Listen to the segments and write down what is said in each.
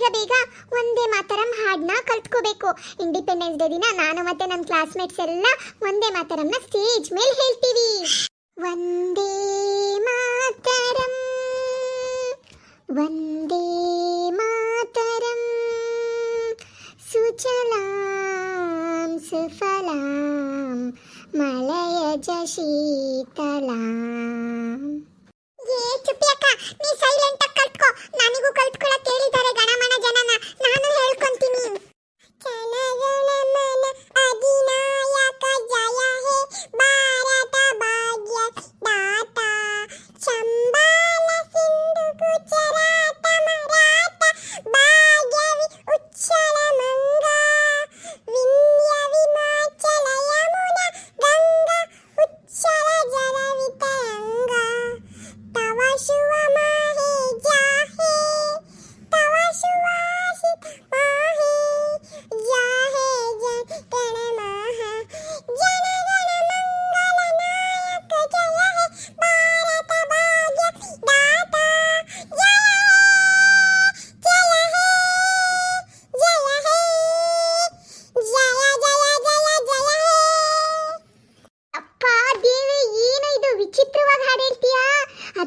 ಬೇಗ ಬೇಗ ಒಂದೇ ಮಾತರಂ ಹಾಡನ್ನ ಕಲ್ತ್ಕೋಬೇಕು. ಇಂಡಿಪೆಂಡೆನ್ಸ್ ಡೇ ದಿನ ನಾನು ಮತ್ತೆ ನನ್ನ ಕ್ಲಾಸ್ಮೇಟ್ಸ್ ಎಲ್ಲ ಒಂದೇ ಮಾತರಂನ ಸ್ಟೇಜ್ ಮೇಲೆ ಹೇಳ್ತೀವಿ. ಒಂದೇ ಮಾತರಂ ಒಂದೇ ಮಾತರಂ, ಸುಚಲಾಂ ಸುಫಲಾಂ ಮಲಯಜ ಶೀತಲಾಂ. ಏ ಚುಪ್ಪಿ ಅಕ್ಕ ನೀ ಸೈಲೆಂಟ್ ಆಗಿ ಕಲ್ತ್ಕೋ. ನನಗೂ ಕಲ್ತ್ಕೊಳ್ಳೋಕೆ ಹೇಳಿದ್ದಾರೆ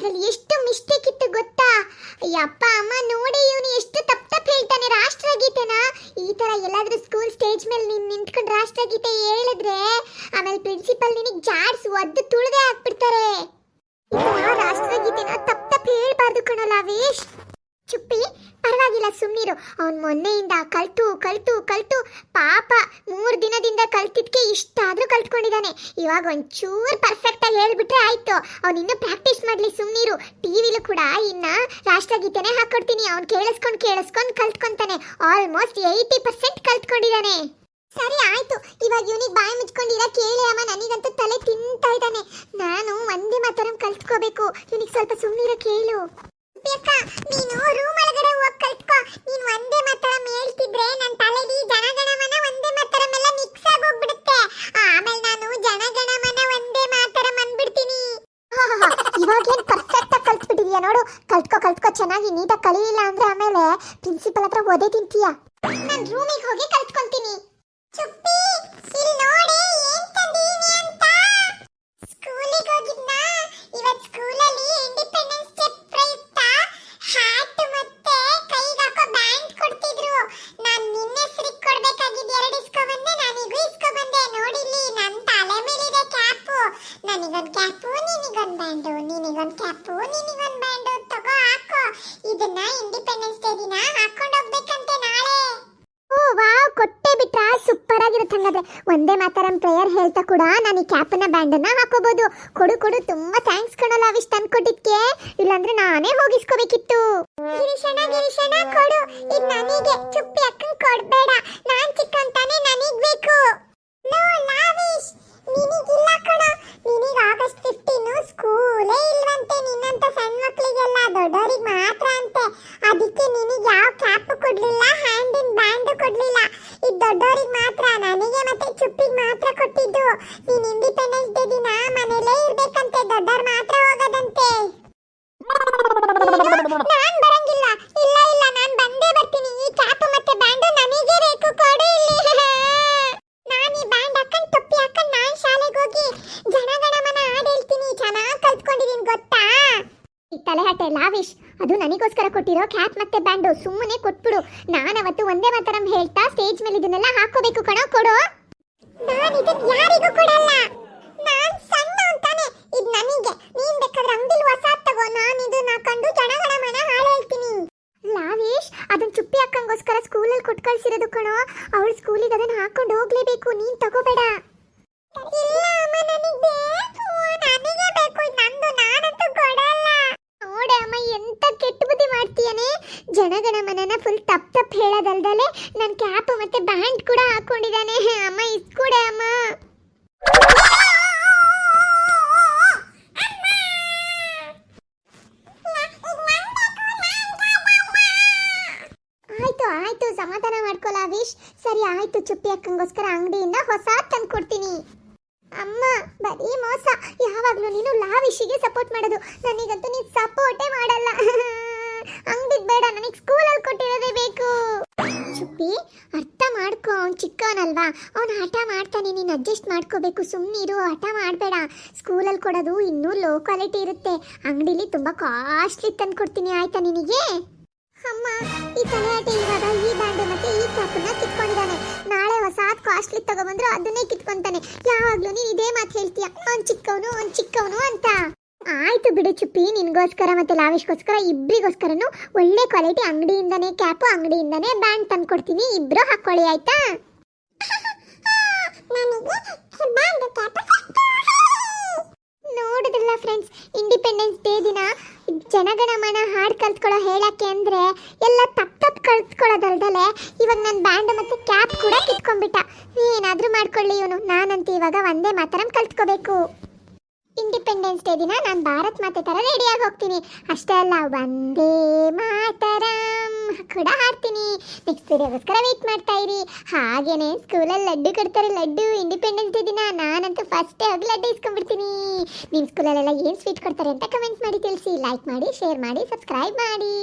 ಅದ್ರಲ್ಲಿ ಎಷ್ಟು ಮಿಸ್ಟೇಕ್ ಇತ್ತು ಗೊತ್ತಾ? ಅಯ್ಯಪ್ಪ ಅಮ್ಮ ನೋಡಿ ಇವನು ಎಷ್ಟು ತಪ್ಪು ತಪ್ಪು ಹೇಳ್ತಾನೆ. ರಾಷ್ಟ್ರಗೀತೆನ ಈ ತರ ಎಲ್ಲಾದ್ರೂ ಸ್ಕೂಲ್ ಸ್ಟೇಜ್ ಮೇಲೆ ನೀನ್ ನಿಂತ್ಕೊಂಡು ರಾಷ್ಟ್ರಗೀತೆ ಹೇಳಿದ್ರೆ ಆಮೇಲೆ ಪ್ರಿನ್ಸಿಪಲ್ ನಿನಗೆ ಜಾಡ್ಸ್ ಒದ್ದು ತುಳಿದೇ ಹಾಕ್ಬಿಡ್ತಾರೆ ರಾಷ್ಟ್ರಗೀತೆನ ತಪ್ಪು ತಪ್ಪು ಹೇಳ್ಬಾರ್ದು ಕಣೋ, ಲಾವೇಶ್. ಚುಪ್ಪಿ ಸುಮ್ಮನಿರು ಅವನ್ ಮೊನ್ನೆಯಿಂದ ಕಲ್ತು ಕಲ್ತು ಕಲ್ತು ಪಾಪ ಮೂರು ದಿನದಿಂದ ಕಲ್ತಿದ್ಕೆ ಇಷ್ಟಾದ್ರೂ ಕಲ್ತ್ಕೊಂಡಿದ್ದಾನೆ. ಇವಾಗ ಒಂಚೂರು ಪರ್ಫೆಕ್ಟ್ ಆಗಿ ಹೇಳ್ಬಿಟ್ರೆ ಆಯ್ತು. ಅವ್ನು ಇನ್ನೂ ಪ್ರಾಕ್ಟೀಸ್ ಮಾಡ್ಲಿ ಸುಮ್ಮನಿರು ಟಿವಿಲೂ ಕೂಡ ಇನ್ನ ರಾಷ್ಟ್ರಗೀತೆನೇ ಹಾಕ್ಕೊಡ್ತೀನಿ ಅವ್ನು ಕೇಳಿಸ್ಕೊಂಡು ಕೇಳಿಸ್ಕೊಂಡು ಕಲ್ತ್ಕೊಂತಾನೆ. ಆಲ್ಮೋಸ್ಟ್ ಏಯ್ಟಿ ಪರ್ಸೆಂಟ್ ಕಲ್ತ್ಕೊಂಡಿದ್ದಾನೆ. ಸರಿ, ಆಯ್ತು. ಇವಾಗ ಇವನಿಗೆ ಬಾಯಿ ಮುಚ್ಕೊಂಡಿರ ಕೇಳಿ ಅಮ್ಮ ನನಗಂತೂ ತಲೆ ತಿಂತಾ ಇದ್ದಾನೆ. ನಾನು ಒಂದೇ ಮಾತರಂ ಕಲ್ತ್ಕೋಬೇಕು. ಇವನಿಗೆ ಸ್ವಲ್ಪ ಸುಮ್ಮನಿರೋ ಕೇಳು. ಅಕ್ಕ ನೀನು ರೂಮ್ ಒಳಗಡೆ ಹೋಗಿ ಕಲ್ತ್ಕೋ. ನೀನು ಒಂದೇ ಮಾತ್ರ ಹೇಳ್ತಿದ್ರೆ ನನ್ನ ತಲೆಲಿ ಜನಗಣಮನ ಒಂದೇ ಮಾತ್ರ ಮೇಲೆ ಮಿಕ್ಸ್ ಆಗಿ ಹೋಗ್ಬಿಡುತ್ತೆ. ಆಮೇಲೆ ನಾನು ಜನಗಣಮನ ಒಂದೇ ಮಾತ್ರ ಮನ್ಬಿಡ್ತೀನಿ. ಇವಾಗ ಏನ್ ಪರ್ಫೆಕ್ಟ್ ಆಗಿ ಕಲ್ತ್ಬಿಟ್ಟಿದ್ಯಾ ನೋಡು. ಕಲ್ತ್ಕೋ ಕಲ್ತ್ಕೋ ಚೆನ್ನಾಗಿ ನೀಟಾಗಿ ಕಲೀಲಿಲ್ಲ ಅಂದ್ರೆ ಆಮೇಲೆ ಪ್ರಿನ್ಸಿಪಲ್ ಹತ್ರ ಓದೇ ತಿಂತೀಯ. ನಾನು ರೂಮಿಗೆ ಹೋಗಿ ಕಲ್ತ್ಕೊಂತೀನಿ ಚುಪ್ಪಿ ಇಲ್ಲಿ ನೋಡಿ ಏನ್ ತಂದೀನಿ ಅಂತ ಸ್ಕೂಲಿಗೆ ಹೋಗಿದ್ನಾ ಇವತ್ ಸ್ಕೂಲಲ್ಲಿ ಇಂಡಿಪೆಂಡೆನ್ಸ್ ಡೇ ಪ್ರಯುಕ್ತ ಹ್ಯಾಟ್ ಮತ್ತೆ ಕೈಗೆ ಹಾಕೋ ಬ್ಯಾಂಡ್ ಕೊಡ್ತಿದ್ರು ನಾನ್ ನಿನ್ನ ಹೆಸರಿಗೆ ಕೊಡ್ಬೇಕಾಗಿದ್ದು ಎರಡು ಇಸ್ಕೊ ಬಂದೆ ನಾನಿಗೂ ಇಸ್ಕೊ ಬಂದೆ ನೋಡಿಲ್ಲಿ ನನ್ನ ತಲೆ ಮೇಲಿದೆ ಕ್ಯಾಪು ನನಗೊಂದು ಕ್ಯಾಪು ನಿನಗೊಂದು ಬ್ಯಾಂಡು ನಿನಗೊಂದು ಕ್ಯಾಪು ನಿನಗೊಂದು ಬ್ಯಾಂಡು ತಗೋ ಹಾಕೋ. ಇದನ್ನ ಇಂಡಿಪೆಂಡೆನ್ಸ್ ಡೇ ದಿನ ಹಾಕೊಂಡು ಹೋಗ್ಬೇಕಂತೆ ನಾಳೆ. ಓ ವಾವ್ ಕೊಟ್ಟೆ ಬಿಟ್ರಾ? ಸೂಪರ್ ಆಗಿರುತ್ತೆ ಹಂಗಾದ್ರೆ. ಒಂದೇ ಮಾತಾರಂ ಪ್ರೇಯರ್ ಹೇಳ್ತಾ ಕೂಡ ನಾನು ಈ ಕ್ಯಾಪನ್ನ ಬ್ಯಾಂಡನ್ನ ಹಾಕೋಬಹುದು ಕೊಡು ಕೊಡು ತುಂಬಾ ಥ್ಯಾಂಕ್ಸ್ ಕಣಲ್ಲ ಅವಿಷ್ಟು ತಂದ್ಕೊಟ್ಟಿದ್ಕೆ ಇಲ್ಲಾಂದ್ರೆ ನಾನೇ ಹೋಗಿಸ್ಕೋಬೇಕಿತ್ತು. ಗಿರೀಶಣ್ಣ ಗಿರೀಶಣ್ಣ ಕೊಡು. ಇದು ನನಗೆ. ಚುಪ್ಪಿ ಅಕ್ಕಂಗ್ ಕೊಡ್ಬೇಡ. ನಾನ್ ಚಿಕ್ಕಂತಾನೆ ನನಗ್ ದೊಡ್ಡವರಿಗೆ ಮಾತ್ರ, ನನಗೆ ಮತ್ತೆ ಚುಪ್ಪಿಗೆ ಮಾತ್ರ ಕೊಟ್ಟಿದ್ದು. ನೀನ್ ಇಂಡಿಪೆಂಡೆನ್ಸ್ ಡೇ ದಿನ ಮನೇಲೇ ಇರ್ಬೇಕಂತೆ, ದೊಡ್ಡವ್ರು ಮಾತ್ರ ಹೋಗೋದಂತೆ. ನಾನ್ ಬರಂಗಿಲ್ಲ. ಇಲ್ಲ ಇಲ್ಲ, ನಾನ್ ಬಂದೇ ಬರ್ತೀನಿ. ಈ ಕ್ಯಾಪ್ ಮತ್ತೆ ಬ್ಯಾಂಡ್ ನನಗೆ ಬೇಕು, ಕೊಡು ಇಲ್ಲಿ. ನಾನು ಈ ಬ್ಯಾಂಡ್ ಹಾಕೊಂಡ್ ಟೊಪ್ಪಿ ಹಾಕೊಂಡ್ ನಾನ್ ಶಾಲೆಗೆ ಹೋಗಿ ಜನಗಣಮನ ಹಾಡ್ ಹೇಳ್ತೀನಿ. ಚೆನ್ನಾಗಿ ಕಲ್ತ್ಕೊಂಡಿದೀನಿ, ಗೊತ್ತಾ? ಈ ತಲೆಹಟೆ ಲಾವಿಶ್, ಅದು ನನಗೋಸ್ಕರ ಕೊಟ್ಟಿರೋ ಕ್ಯಾಪ್ ಮತ್ತೆ ಬ್ಯಾಂಡು, ಸುಮ್ಮನೆ ಕೊಟ್ಬಿಡು. ನಾನು ಅವತ್ತು ಒಂದೇ ಮಾತರಂ ಹೇಳ್ತಾ ಸ್ಟೇಜ್ ಮೇಲೆ ಇದನ್ನೆಲ್ಲ ಹಾಕೋಬೇಕು ಕಣೋ, ಕೊಡು? ನಾನು ಇದನ್ನ ಯಾರಿಗೂ ಕೊಡಲ್ಲ. ನಾನು ಸಣ್ಣ ಅಂತಾನೆ. ಇದು ನನಗೆ. ನೀನ್ ಬೇಕಾದ್ರೆ ಅಂಗಡಿಲಿ ಹೊಸ ತಗೋ. ನಾನು ಇದನ್ನ ಹಾಕೊಂಡು ಜನಗಣಮನ ಹಾಳು ಹೇಳ್ತೀನಿ. ಲಾವೇಶ್ ಅದನ್ನ ಚುಪ್ಪಿ ಅಕ್ಕಂಗೋಸ್ಕರ ಸ್ಕೂಲಲ್ಲಿ ಕೊಟ್ಟು ಕಳ್ಸಿರೋದು ಕಣೋ. ಅವಳು ಸ್ಕೂಲಿಗೆ ಅದನ್ನ ಹಾಕೊಂಡು ಹೋಗ್ಲೇಬೇಕು. ನೀನ್ ತಗೋಬೇಡ. ಇಲ್ಲ, ಅಮ್ಮ, ನನಗೆ ಬೇಕು ಇದು ನಂದು ನಾನಂತೂ ಕೊಡಲ್ಲ ಅಮ್ಮ, ಎಂತ ಕೆಟ್ಟ ಬುದ್ಧಿ ಜನಗಣ ಮನನ ಫುಲ್ ತಪ್ ತಪ್ ಹೇಳೋದಲ್ದಲೆ ನನ್ನ ಕ್ಯಾಪ್ ಮತ್ತೆ ಬ್ಯಾಂಡ್ ಕೂಡ ಹಾಕೊಂಡಿದ್ದಾನೆ. ಅಮ್ಮ ಇಸ್ಕೊಡೆ ಅಮ್ಮ. ಆಯ್ತು ಸಮಾಧಾನ ಮಾಡ್ಕೊಲ್ಲ ವಿಶ್ ಸರಿ, ಆಯ್ತು ಚುಪ್ಪಿ ಅಕ್ಕಂಗೋಸ್ಕರ ಅಂಗಡಿಯಿಂದ ಹೊಸ ತಂದು ಕೊಡ್ತೀನಿ ಅಮ್ಮ, ಬರೀ ಮೋಸ. ಯಾವಾಗಲೂ ನೀನು ಲಾವಿಶಿಗೆ ಸಪೋರ್ಟ್ ಮಾಡೋದು. ನನಗಂತೂ ನೀನು ಸಪೋರ್ಟೇ ಮಾಡಲ್ಲ. ಹಂಗಿದ್ ಬೇಡ ನನಗೆ ಸ್ಕೂಲಲ್ಲಿ ಕೊಟ್ಟಿರೋದೇ ಬೇಕು. ಚುಪ್ಪಿ ಅರ್ಥ ಮಾಡ್ಕೋ. ಅವ್ನು ಚಿಕ್ಕವನಲ್ವಾ? ಅವ್ನು ಹಠ ಮಾಡ್ತಾನೆ. ನೀನು ಅಡ್ಜಸ್ಟ್ ಮಾಡ್ಕೋಬೇಕು. ಸುಮ್ಮನಿರು ಹಠ ಮಾಡಬೇಡ. ಸ್ಕೂಲಲ್ಲಿ ಕೊಡೋದು ಇನ್ನೂ ಲೋ ಕ್ವಾಲಿಟಿ ಇರುತ್ತೆ. ಅಂಗಡಿಲಿ ತುಂಬ ಕಾಸ್ಟ್ಲಿ ತಂದು ಕೊಡ್ತೀನಿ ಆಯ್ತಾ ನಿನಗೆ? ಅಮ್ಮ, ಈ ತಲೆಯಾಟೆ ಇವಾಗ ಈ ಬ್ಯಾಂಡು ಮತ್ತೆ ಈ ಕಾಪನ್ನ ಕಾಸ್ಟ್ಲಿ ತಗೊಬಂದ್ರೆ ಅದನ್ನೇ ಕಿತ್ಕೊಂತಾನೆ. ಯಾವಾಗ್ಲೂ ನೀನ್ ಇದೇ ಮಾತು ಹೇಳ್ತೀಯ, ಅವ್ನ್ ಚಿಕ್ಕವನು ಅವ್ನ್ ಚಿಕ್ಕವನು ಅಂತ. ಆಯ್ತು ಬಿಡು ಚುಪ್ಪಿ, ನಿನ್ಗೋಸ್ಕರ ಮತ್ತೆ ಲಾವಿಶ್ಗೋಸ್ಕರ ಇಬ್ರಿಗೋಸ್ಕರನು ಒಳ್ಳೆ ಕ್ವಾಲಿಟಿ ಅಂಗಡಿಯಿಂದನೇ ಕ್ಯಾಪು ಅಂಗಡಿಯಿಂದನೇ ಬ್ಯಾಂಡ್ ತಂದು ಕೊಡ್ತೀನಿ ಇಬ್ರು ಹಾಕೊಳ್ಳಿ, ಆಯ್ತಾ? ನನಗೆ ನೋಡಿದ್ರಲ್ಲ ಫ್ರೆಂಡ್ಸ್ ಇಂಡಿಪೆಂಡೆನ್ಸ್ ಡೇ ದಿನ ಜನಗಣಮನ ಹಾಡು ಕಲ್ತ್ಕೊಳ್ಳೋ ಹೇಳಕ್ಕೆ ಅಂದರೆ ಎಲ್ಲ ತಪ್ಪು ತಪ್ಪು ಕಲ್ತ್ಕೊಳ್ಳೋದಲ್ದಲೆ ಇವಾಗ ನನ್ನ ಬ್ಯಾಂಡ್ ಮತ್ತೆ ಕ್ಯಾಪ್ ಕೂಡ ಕಿತ್ಕೊಂಡ್ಬಿಟ್ಟ. ಏನಾದರೂ ಮಾಡ್ಕೊಳ್ಳಿ ಇವನು. ನಾನಂತೂ ಇವಾಗ ಒಂದೇ ಮಾತರಂ ಕಲ್ತ್ಕೋಬೇಕು. ಇಂಡಿಪೆಂಡೆನ್ಸ್ ಡೇ ದಿನ ನಾನು ಭಾರತ್ ಮಾತೆ ಥರ ರೆಡಿಯಾಗಿ ಹೋಗ್ತೀನಿ. ಅಷ್ಟೇ ಅಲ್ಲ ಒಂದೇ ಮಾತರಂ. ಕೂಡ ಹಾಡ್ತೀನಿ. ನೆಕ್ಸ್ಟ್ ವಿಡಿಯೋಗೋಸ್ಕರ ವೆಯ್ಟ್ ಮಾಡ್ತಾ ಇರಿ. ಹಾಗೇನೆ ಸ್ಕೂಲಲ್ಲಿ ಲಡ್ಡು ಕೊಡ್ತಾರೆ ಲಡ್ಡು. ಇಂಡಿಪೆಂಡೆನ್ಸ್ ಡೇ ದಿನ ನಾನಂತೂ ಫಸ್ಟೇ ಹೋಗಿ ಲಡ್ಡು ಇಸ್ಕೊಂಡ್ಬಿಡ್ತೀನಿ. ನಿಮ್ಮ ಸ್ಕೂಲಲ್ಲೆಲ್ಲ ಏನು ಸ್ವೀಟ್ ಕೊಡ್ತಾರೆ ಅಂತ ಕಮೆಂಟ್ ಮಾಡಿ ತಿಳಿಸಿ. ಲೈಕ್ ಮಾಡಿ ಶೇರ್ ಮಾಡಿ ಸಬ್ಸ್ಕ್ರೈಬ್ ಮಾಡಿ.